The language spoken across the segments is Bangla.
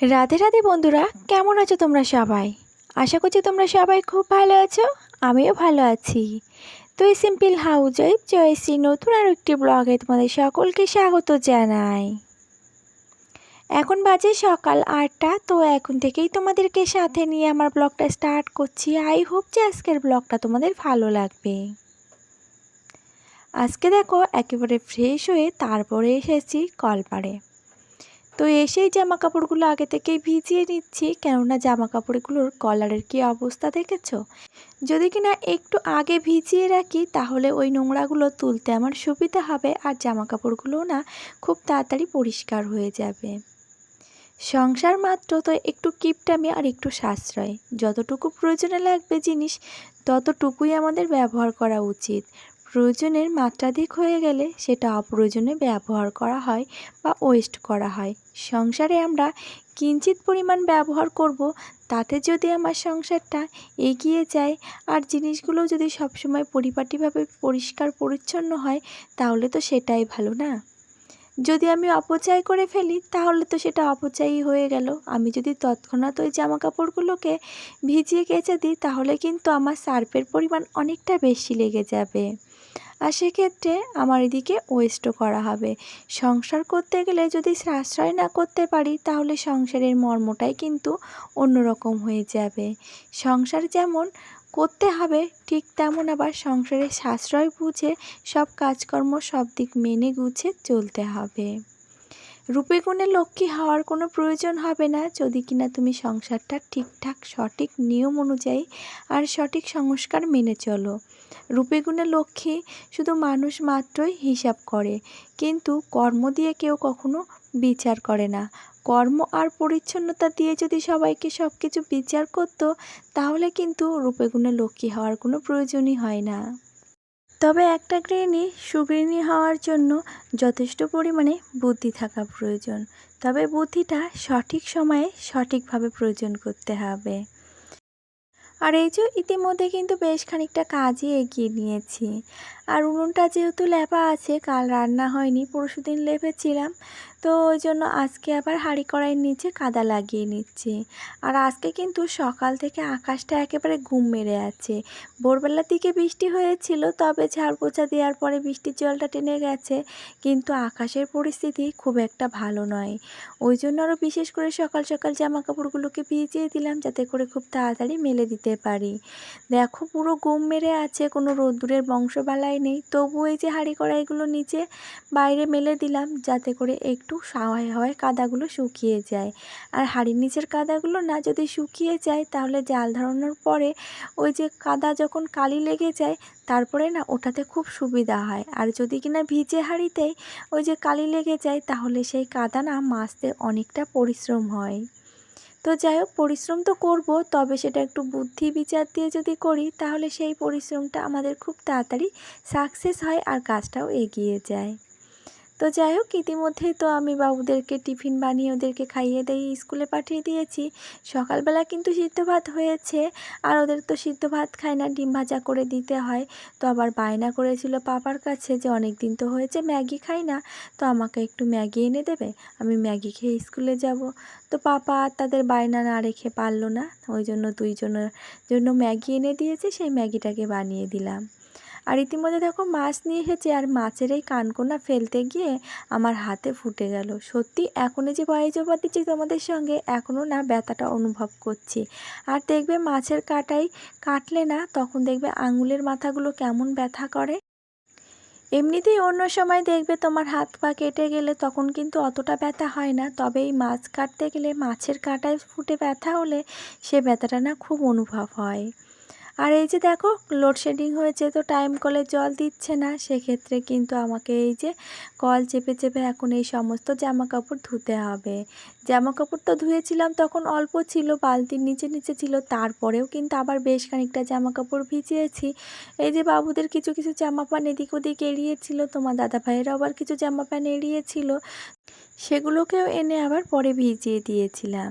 রাধে রাধে বন্ধুরা, কেমন আছো তোমরা সবাই? আশা করছি তোমরা সবাই খুব ভালো আছো, আমিও ভালো আছি। তো এই সিম্পল হাউস ওয়াইফ জয়শ্রী নতুন আর একটি ব্লগে তোমাদের সকলকে স্বাগত জানাই। এখন বাজে সকাল আটটা, তো এখন থেকেই তোমাদেরকে সাথে নিয়ে আমার ব্লগটা স্টার্ট করছি। আই হোপ যে আজকের ব্লগটা তোমাদের ভালো লাগবে। আজকে দেখো, একেবারে ফ্রেশ হয়ে তারপরে এসেছি কলপাড়ে। তো এসেই জামা কাপড়গুলো আগে থেকেই ভিজিয়ে নিচ্ছি। কেননা জামা কাপড়গুলোর কলারের কি অবস্থা দেখেছ? যদি কিনা একটু আগে ভিজিয়ে রাখি, তাহলে ওই নোংরাগুলো তুলতে আমার সুবিধা হবে আর জামা কাপড়গুলোও না খুব তাড়াতাড়ি পরিষ্কার হয়ে যাবে। সংসার মাত্র তো একটু কিপটামি আর একটু সাশ্রয়। যতটুকু প্রয়োজনে লাগবে জিনিস, ততটুকুই আমাদের ব্যবহার করা উচিত। প্রয়োজনের মাত্রাধিক হয়ে গেলে সেটা অপ্রয়োজনে ব্যবহার করা হয় বা ওয়েস্ট করা হয়। সংসারে আমরা কিঞ্চিত পরিমাণ ব্যবহার করব, তাতে যদি আমার সংসারটা এগিয়ে যায় আর জিনিসগুলো যদি সবসময় পরিপাটিভাবে পরিষ্কার পরিচ্ছন্ন হয়, তাহলে তো সেটাই ভালো না? যদি আমি অপচয় করে ফেলি, তাহলে তো সেটা অপচয়ই হয়ে গেল। আমি যদি তৎক্ষণাৎ ওই জামা কাপড়গুলোকে ভিজিয়ে কেচে দিই, তাহলে কিন্তু আমার সার্ফের পরিমাণ অনেকটা বেশি লেগে যাবে। আর সেক্ষেত্রে আমার এদিকে ওয়েস্টও করা হবে। সংসার করতে গেলে যদি সাশ্রয় না করতে পারি, তাহলে সংসারের মর্মটাই কিন্তু অন্যরকম হয়ে যাবে। সংসার যেমন করতে হবে, ঠিক তেমন আবার সংসারের সাশ্রয় বুঝে সব কাজকর্ম সব দিক মেনে গুছে চলতে হবে। রূপে গুণে লক্ষ্মী হওয়ার কোনো প্রয়োজন হবে না যদি কিনা তুমি সংসারটা ঠিকঠাক, সঠিক নিয়ম অনুযায়ী আর সঠিক সংস্কার মেনে চলো। রূপে গুণে লক্ষ্মী শুধু মানুষ মাত্রই হিসাব করে, কিন্তু কর্ম দিয়ে কেউ কখনো বিচার করে না। কর্ম আর পরিচ্ছন্নতা দিয়ে যদি সবাইকে সব কিছু বিচার করতো, তাহলে কিন্তু রূপে গুণে লক্ষ্মী হওয়ার কোনো প্রয়োজনই হয় না। তবে একটা গৃহিণী সুগৃহিণী হওয়ার জন্য যথেষ্ট পরিমাণে বুদ্ধি থাকা প্রয়োজন। তবে বুদ্ধিটা সঠিক সময়ে সঠিকভাবে প্রয়োজন করতে হবে। আর এই যে ইতিমধ্যে কিন্তু বেশ খানিকটা কাজই এগিয়ে নিয়েছি। আর উনুনটা যেহেতু লেপা আছে, কাল রান্না হয়নি, পরশু দিন লেপেছিলাম। তো ওই জন্য আজকে আবার হাঁড়ি কড়াইয়ের নিচে কাদা লাগিয়ে নিচ্ছে। আর আজকে কিন্তু সকাল থেকে আকাশটা একেবারে ঘুম মেরে আছে। ভোরবেলার দিকে বৃষ্টি হয়েছিল, তবে ঝাড় পোছা দেওয়ার পরে বৃষ্টির জলটা টেনে গেছে। কিন্তু আকাশের পরিস্থিতি খুব একটা ভালো নয়। ওই জন্য আরও বিশেষ করে সকাল সকাল জামা কাপড়গুলোকে ভিজিয়ে দিলাম, যাতে করে খুব তাড়াতাড়ি মেলে দিতে পারি। দেখো পুরো ঘুম মেরে আছে, কোনো রোদ্দুরের বংশবালাই নেই। তবু এই যে হাঁড়ি কড়াইগুলো নিচে বাইরে মেলে দিলাম, যাতে করে একটু হাওয়ায় হাওয়ায় কাদাগুলো শুকিয়ে যায়। আর হাঁড়ির নিচের কাদাগুলো না যদি শুকিয়ে যায়, তাহলে জাল ধরানোর পরে ওই যে কাদা যখন কালি লেগে যায়, তারপরে না ওঠাতে খুব সুবিধা হয়। আর যদি কিনা ভিজে হাঁড়িতেই ওই যে কালি লেগে যায়, তাহলে সেই কাদা না মাজতে অনেকটা পরিশ্রম হয়। তো যাই হোক, পরিশ্রম তো করব, তবে সেটা একটু বুদ্ধি বিচার দিয়ে যদি করি, তাহলে সেই পরিশ্রমটা আমাদের খুব তাড়াতাড়ি সাকসেস হয় আর কাজটাও এগিয়ে যায়। তো যাই হোক, ইতিমধ্যেই তো আমি বাবুদেরকে টিফিন বানিয়ে ওদেরকে খাইয়ে দিয়ে স্কুলে পাঠিয়ে দিয়েছি। সকালবেলা কিন্তু সিদ্ধ ভাত হয়েছে, আর ওদের তো সিদ্ধ ভাত খায় না, ডিম ভাজা করে দিতে হয়। তো আবার বায়না করেছিল পাপার কাছে যে অনেক দিন তো হয়েছে, ম্যাগি খাই না, তো আমাকে একটু ম্যাগি এনে দেবে, আমি ম্যাগি খেয়ে স্কুলে যাব। তো পাপা তাদের বায়না না রেখে পারল না, ওই জন্য দুইজনের জন্য ম্যাগি এনে দিয়েছে, সেই ম্যাগিটাকে বানিয়ে দিলাম। আর ইতিমধ্যে দেখো মাছ নিয়ে এসেছে আর মাছের এই কানকোনা ফেলতে গিয়ে আমার হাতে ফুটে গেল। সত্যি এখনই যে ভয়ে জবা দিচ্ছি তোমাদের সঙ্গে, এখনও না ব্যথাটা অনুভব করছি। আর দেখবে মাছের কাটাই কাটলে না, তখন দেখবে আঙুলের মাথাগুলো কেমন ব্যথা করে। এমনিতেই অন্য সময় দেখবে তোমার হাত পা কেটে গেলে তখন কিন্তু অতটা ব্যথা হয় না, তবে এই মাছ কাটতে গেলে মাছের কাঁটায় ফুটে ব্যথা হলে সে ব্যথাটা না খুব অনুভব হয়। আর এই যে দেখো লোডশেডিং হয়েছে তো টাইম কলে জল দিচ্ছে না, সেক্ষেত্রে কিন্তু আমাকে এই যে কল চেপে চেপে এখন এই সমস্ত জামা কাপড় ধুতে হবে। জামা কাপড় তো ধুয়েছিলাম, তখন অল্প ছিল বালতির নিচে নিচে ছিল, তারপরেও কিন্তু আবার বেশ খানিকটা জামা কাপড় ভিজিয়েছি। এই যে বাবুদের কিছু কিছু জামা প্যান্ট এদিক ওদিক এড়িয়েছিল, তোমার দাদা ভাইয়েরও আবার কিছু জামা প্যান্ট এড়িয়েছিল, সেগুলোকেও এনে আবার পরে ভিজিয়ে দিয়েছিলাম।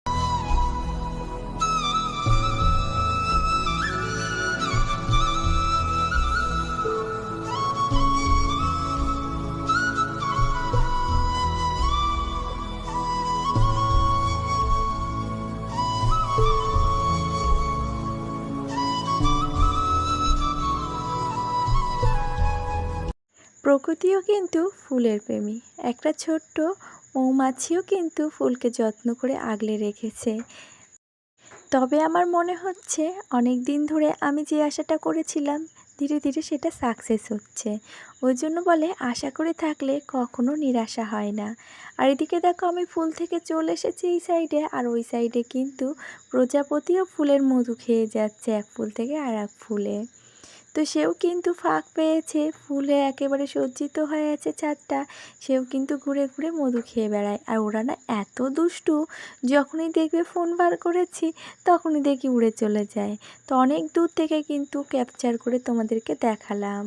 প্রকৃতিও কিন্তু ফুলের প্রেমী। একটা ছোট্ট মৌমাছিও কিন্তু ফুলকে যত্ন করে আগলে রেখেছে। তবে আমার মনে হচ্ছে অনেক দিন ধরে আমি যে আশাটা করেছিলাম, ধীরে ধীরে সেটা সাকসেস হচ্ছে। ওই জন্য বলে আশা করে থাকলে কখনো নিরাশা হয় না। আর এদিকে দেখো আমি ফুল থেকে চলে এসেছি এই সাইডে আর ওই সাইডে কিন্তু প্রজাপতিও ফুলের মধু খেয়ে যাচ্ছে এক ফুল থেকে আর এক ফুলে। তো সেও কিন্তু ফাঁক পেয়েছে, ফুলে একেবারে সজ্জিত হয়ে আছে ছাদটা। সেও কিন্তু ঘুরে ঘুরে মধু খেয়ে বেড়ায়। আর ওরা না এত দুষ্টু, যখনই দেখবে ফোন বার করেছি, তখনই দেখি উড়ে চলে যায়। তো অনেক দূর থেকে কিন্তু ক্যাপচার করে তোমাদেরকে দেখালাম।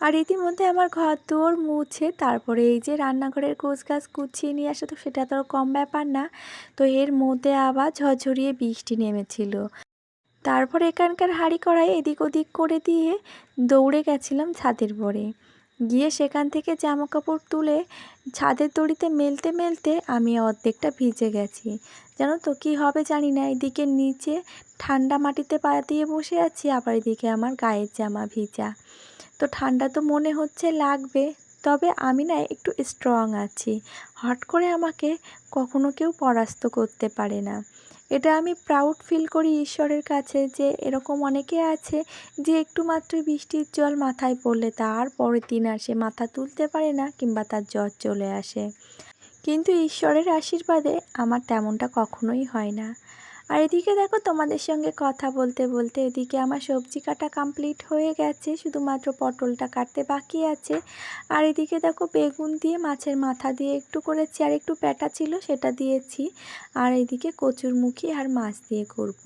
আর ইতিমধ্যে আমার ঘর দুয়ার মুছে, তারপরে এই যে রান্নাঘরের গোছ গাছ গুছিয়ে নিয়ে আসা, তো সেটা তো কম ব্যাপার না। তো এর মধ্যে আবার ঝরঝরিয়ে বৃষ্টি নেমেছিল। তারপর এখানকার হাঁড়ি কড়াই এদিক ওদিক করে দিয়ে দৌড়ে গেছিলাম ছাদের পরে। গিয়ে সেখান থেকে জামা কাপড় তুলে ছাদের দড়িতে মেলতে মেলতে আমি অর্ধেকটা ভিজে গেছি। জানো তো, কী হবে জানি না, এদিকে নিচে ঠান্ডা মাটিতে পা দিয়ে বসে আছি, আবার এদিকে আমার গায়ের জামা ভিজা। তো ঠান্ডা তো মনে হচ্ছে লাগবে, তবে আমি না একটু স্ট্রং আছি। হট করে আমাকে কখনো কেউ পরাস্ত করতে পারে না। এটা আমি প্রাউড ফিল করি ঈশ্বরের কাছে যে এরকম অনেকে আছে যে একটু মাত্র বৃষ্টির জল মাথায় পড়লে তার পরের দিন আসে মাথা তুলতে পারে না কিংবা তার জ্বর চলে আসে। কিন্তু ঈশ্বরের আশীর্বাদে আমার তেমনটা কখনোই হয় না। আর এদিকে দেখো তোমাদের সঙ্গে কথা বলতে বলতে এদিকে আমার সবজি কাটা কমপ্লিট হয়ে গেছে, শুধুমাত্র পটলটা কাটতে বাকি আছে। আর এদিকে দেখো বেগুন দিয়ে মাছের মাথা দিয়ে একটু করেছি, আর একটু প্যাটা ছিল সেটা দিয়েছি। আর এদিকে কচুর কচুরমুখী আর মাছ দিয়ে করব।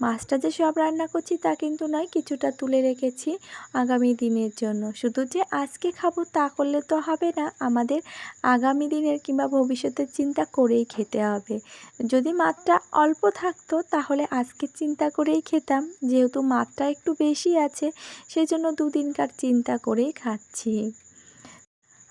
মাছটা যে সব রান্না করছি তা কিন্তু নয়, কিছুটা তুলে রেখেছি আগামী দিনের জন্য। শুধু যে আজকে খাব তা করলে তো হবে না, আমাদের আগামী দিনের কিংবা ভবিষ্যতের চিন্তা করেই খেতে হবে। যদি মাত্রা অল্প থাকতো, তাহলে আজকে চিন্তা করেই খেতাম। যেহেতু মাত্রা একটু বেশি আছে সেই জন্য দুদিনকার চিন্তা করেই খাচ্ছি।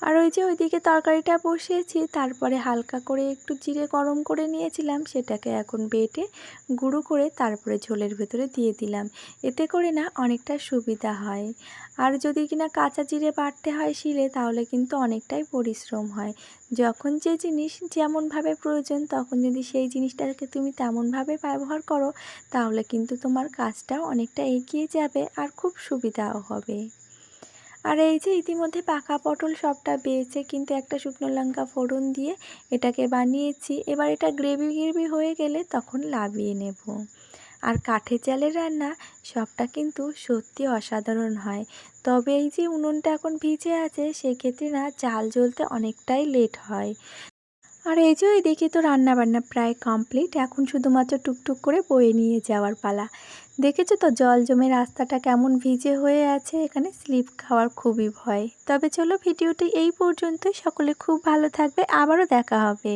আর ওই যে ওইদিকে তরকারিটা বসিয়েছি, তারপরে হালকা করে একটু জিরে গরম করে নিয়েছিলাম, সেটাকে এখন বেটে গুঁড়ো করে তারপরে ঝোলের ভেতরে দিয়ে দিলাম। এতে করে না অনেকটা সুবিধা হয়। আর যদি কিনা কাঁচা জিরে বাটতে হয় শিলে, তাহলে কিন্তু অনেকটাই পরিশ্রম হয়। যখন যে জিনিস যেমনভাবে প্রয়োজন, তখন যদি সেই জিনিসটাকে তুমি তেমনভাবে ব্যবহার করো, তাহলে কিন্তু তোমার কাজটাও অনেকটা এগিয়ে যাবে আর খুব সুবিধাও হবে। আর এই যে ইতিমধ্যে পাকা পটল সবটা বেয়েছে কিন্তু একটা শুকনো লঙ্কা ফোড়ন দিয়ে এটাকে বানিয়েছি। এবার এটা গ্রেভি গ্রেভি হয়ে গেলে তখন লাভিয়ে নেব। আর কাঠে চালের রান্না সবটা কিন্তু সত্যি অসাধারণ হয়। তবে এই যে উনুনটা এখন ভিজে আছে, সেক্ষেত্রে না চাল জ্বলতে অনেকটাই লেট হয়। আর এই যে দেখি তো রান্নাবান্না প্রায় কমপ্লিট এখন শুধুমাত্র টুকটুক করে বয়ে নিয়ে যাওয়ার পালা। দেখেছ তো জল জমে রাস্তাটা কেমন ভিজে হয়ে আছে? এখানে স্লিপ খাওয়ার খুবই ভয়। তবে চলো ভিডিওটি এই পর্যন্ত সকলে খুব ভালো থাকবে। আবারও দেখা হবে।